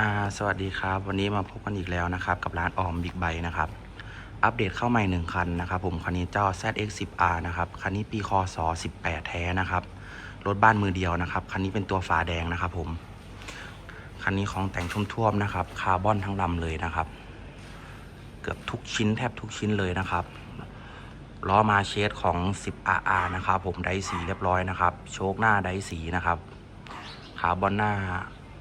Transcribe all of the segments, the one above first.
อ่าสวัสดีครับ วันนี้มาพบกันอีกแล้วนะครับ กับร้านออมบิ๊กไบนะครับ อัปเดตเข้าใหม่หนึ่งคันนะครับ ผมคันนี้เจ้า ZX10R นะครับคันนี้ปีคศ18 แท้นะครับรถบ้านมือเดียวนะครับคันนี้เป็นตัวฝาแดงนะครับ ผมคันนี้ของแต่งชุ่มท่วมๆนะครับคาร์บอนทั้งลำเลยนะครับ เกือบทุกชิ้นแทบทุกชิ้นเลยนะครับล้อมาเชสของ 10RR นะครับ ผมไดสีเรียบร้อยนะครับ โชคหน้าไดสีนะครับคาร์บอนหน้า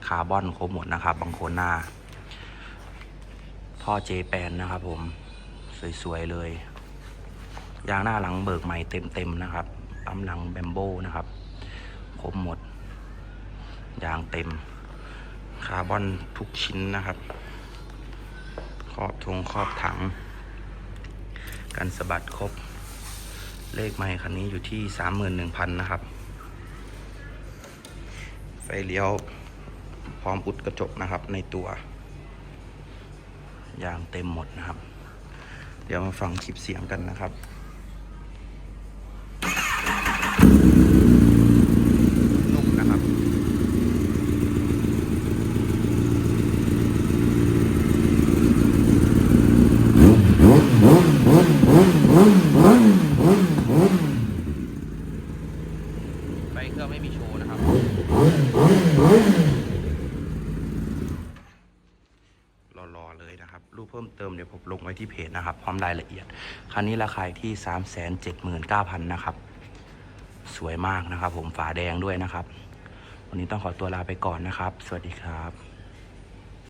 คาร์บอนครบหมดนะครับบางคนหน้า ท่อเจแปนนะครับผม สวยๆเลย ยางหน้าหลังเบิกใหม่เต็มๆนะครับปั๊มหลังแบมโบนะครับครบหมด ยางเต็ม คาร์บอนทุกชิ้นนะครับครอบทงครอบถัง กันสะบัดครบ เลขใหม่คันนี้อยู่ที่ 31,000 นะครับ ไฟเลี้ยว ร้อมอุดกระจกนะครับ ในตัวยางเต็มหมดนะครับ เดี๋ยวมาฟังคลิปเสียงกันนะครับนุ่มนะครับไฟเครื่องไม่มีโชว์นะครับ รอ ๆ เลยนะครับ รูปเพิ่มเติมเดี๋ยวผมลงไว้ที่เพจนะครับ พร้อมรายละเอียด คันนี้ราคาอยู่ที่ 379,000 นะครับ สวยมากนะครับ ผมฝาแดงด้วยนะครับ วันนี้ต้องขอตัวลาไปก่อนนะครับ สวัสดีครับ